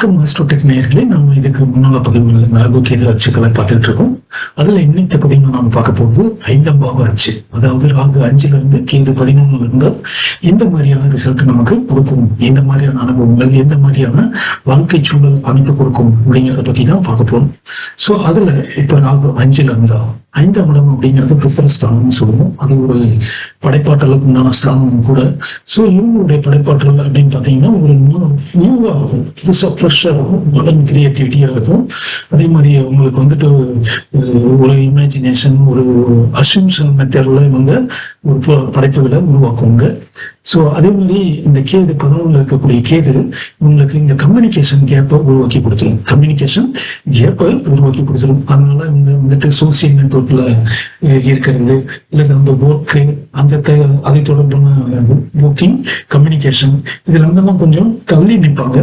வணக்கம் மாஸ்டர் நேயர்களே நம்ம இதுக்கு முன்னால பதிவுகள் ராகுக்கு எதிர் அச்சுக்களை பார்த்துட்டு இருக்கோம் அதுல இன்னைக்கு பதிவு நாம பார்க்க போகுது ஐந்தாம் பாவ அச்சு. அதாவது ராகு அஞ்சுல இருந்து கேது பதினொன்னுல இருந்தால் எந்த மாதிரியான ரிசல்ட் நமக்கு கொடுக்கும். எந்த மாதிரியான அனுபவங்கள் எந்த மாதிரியான வாழ்க்கை சூழல் அமைத்து கொடுக்கும் அப்படிங்கிறத பத்தி தான் பார்க்க போகணும் ஸோ அதுல இப்ப ராகு அஞ்சுல இருந்தா ஐந்தாம் இடம் அப்படிங்கிறது பிரிப்பர் ஸ்தானம்னு சொல்லுவோம். அது ஒரு படைப்பாற்றலுக்கு உண்டான ஸ்தானம் கூட. ஸோ இவங்களுடைய படைப்பாற்றல் அப்படின்னு பார்த்தீங்கன்னா ஒரு நியூவாக இருக்கும் புதுசாக ஃப்ரெஷ்ஷாக இருக்கும் மாடர்ன் கிரியேட்டிவிட்டியாக இருக்கும் அதே மாதிரி அவங்களுக்கு வந்துட்டு ஒரு இமேஜினேஷன் ஒரு அசிம்ஷன் மெத்தடில் இவங்க ஒரு படைப்புகளை உருவாக்குவாங்க. ஸோ அதே மாதிரி இந்த கேது பதினொன்றில் இருக்கக்கூடிய கேது உங்களுக்கு இந்த கம்யூனிகேஷன் கேப்பை உருவாக்கி கொடுத்துரும். கம்யூனிகேஷன் கேப்பை உருவாக்கி கொடுத்துரும். அதனால இவங்க வந்துட்டு சோசியல் நெட்ஒர்க்ல இருக்கிறது இல்லை அந்த ஒர்க்கு அந்த அதை தொடர்பான ஒர்க்கிங் கம்யூனிகேஷன் இதுல இருந்தெல்லாம் கொஞ்சம் தள்ளி நிற்பாங்க